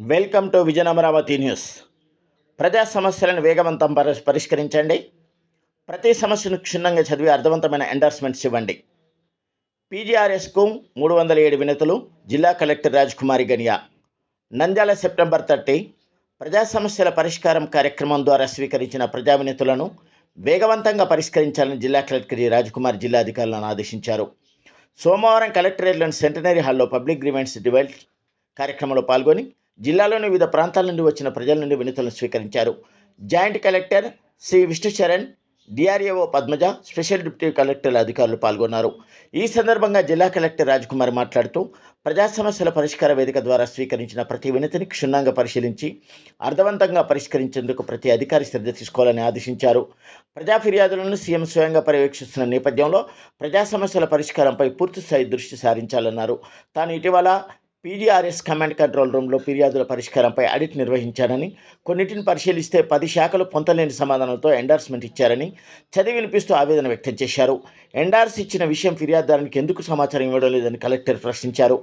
Welcome to Vijayan Amaravati news. ప్రజా సమస్యలను వేగవంతం పరిష్కరించండి. ప్రతి సమస్యను క్షుణ్ణంగా చదివి అర్థవంతమైన ఎండార్స్మెంట్స్ ఇవ్వండి. పీజీఆర్ఎస్కు మూడు వందల ఏడు వినతులు జిల్లా collector Rajkumari Ganiya. Nandyal September thirty ప్రజా సమస్యల పరిష్కారం కార్యక్రమం ద్వారా స్వీకరించిన ప్రజా వినతులను వేగవంతంగా పరిష్కరించాలని జిల్లా కలెక్టర్ రాజ్కుమార్ జిల్లా అధికారులను ఆదేశించారు. సోమవారం కలెక్టరేట్లోని సెంటనరీ హాల్లో పబ్లిక్ గ్రీవెన్స్ డివైడ్ కార్యక్రమంలో పాల్గొని జిల్లాలోని వివిధ ప్రాంతాల నుండి వచ్చిన ప్రజల నుండి వినతులను స్వీకరించారు. Joint collector Shri Vishnucharan DRO Padmaja special deputy కలెక్టర్ల అధికారులు పాల్గొన్నారు. ఈ సందర్భంగా జిల్లా కలెక్టర్ రాజ్కుమార్ మాట్లాడుతూ ప్రజా సమస్యల పరిష్కార వేదిక ద్వారా స్వీకరించిన ప్రతి వినతిని క్షుణ్ణంగా పరిశీలించి అర్థవంతంగా పరిష్కరించేందుకు ప్రతి అధికారి శ్రద్ధ తీసుకోవాలని ఆదేశించారు. ప్రజా ఫిర్యాదులను సీఎం స్వయంగా పర్యవేక్షిస్తున్న నేపథ్యంలో ప్రజా సమస్యల పరిష్కారంపై పూర్తిస్థాయి దృష్టి సారించాలన్నారు. తాను ఇటీవల పీడీఆర్ఎస్ కమాండ్ కంట్రోల్ రూమ్లో ఫిర్యాదుల పరిష్కారంపై ఆడిట్ నిర్వహించారని కొన్నిటిని పరిశీలిస్తే పది శాఖలు పొంతలేని సమాధానంతో ఎండార్స్మెంట్ ఇచ్చారని చదివి వినిపిస్తూ ఆవేదన వ్యక్తం చేశారు. ఎండార్స్ ఇచ్చిన విషయం ఫిర్యాదుదారునికి ఎందుకు సమాచారం ఇవ్వడం లేదని కలెక్టర్ ప్రశ్నించారు.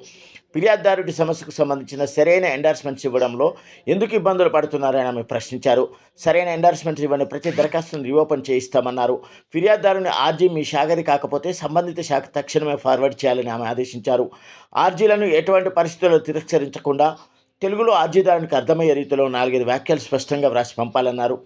ఫిర్యాదుదారుడి సమస్యకు సంబంధించిన సరైన ఎండార్స్మెంట్స్ ఇవ్వడంలో ఎందుకు ఇబ్బందులు పడుతున్నారని ఆమె ప్రశ్నించారు. సరైన ఎండార్స్మెంట్స్ ఇవ్వని ప్రతి దరఖాస్తును రీఓపెన్ చేయిస్తామన్నారు. ఫిర్యాదుదారుని ఆర్జీ మీ శాఖది కాకపోతే సంబంధిత శాఖ తక్షణమే ఫార్వర్డ్ చేయాలని ఆమె ఆదేశించారు. ఆర్జీలను ఎటువంటి పరిస్థితుల్లో తిరస్కరించకుండా తెలుగులో ఆర్జీదారునికి అర్థమయ్యే రీతిలో నాలుగైదు వ్యాఖ్యలు స్పష్టంగా వ్రాసి పంపాలన్నారు.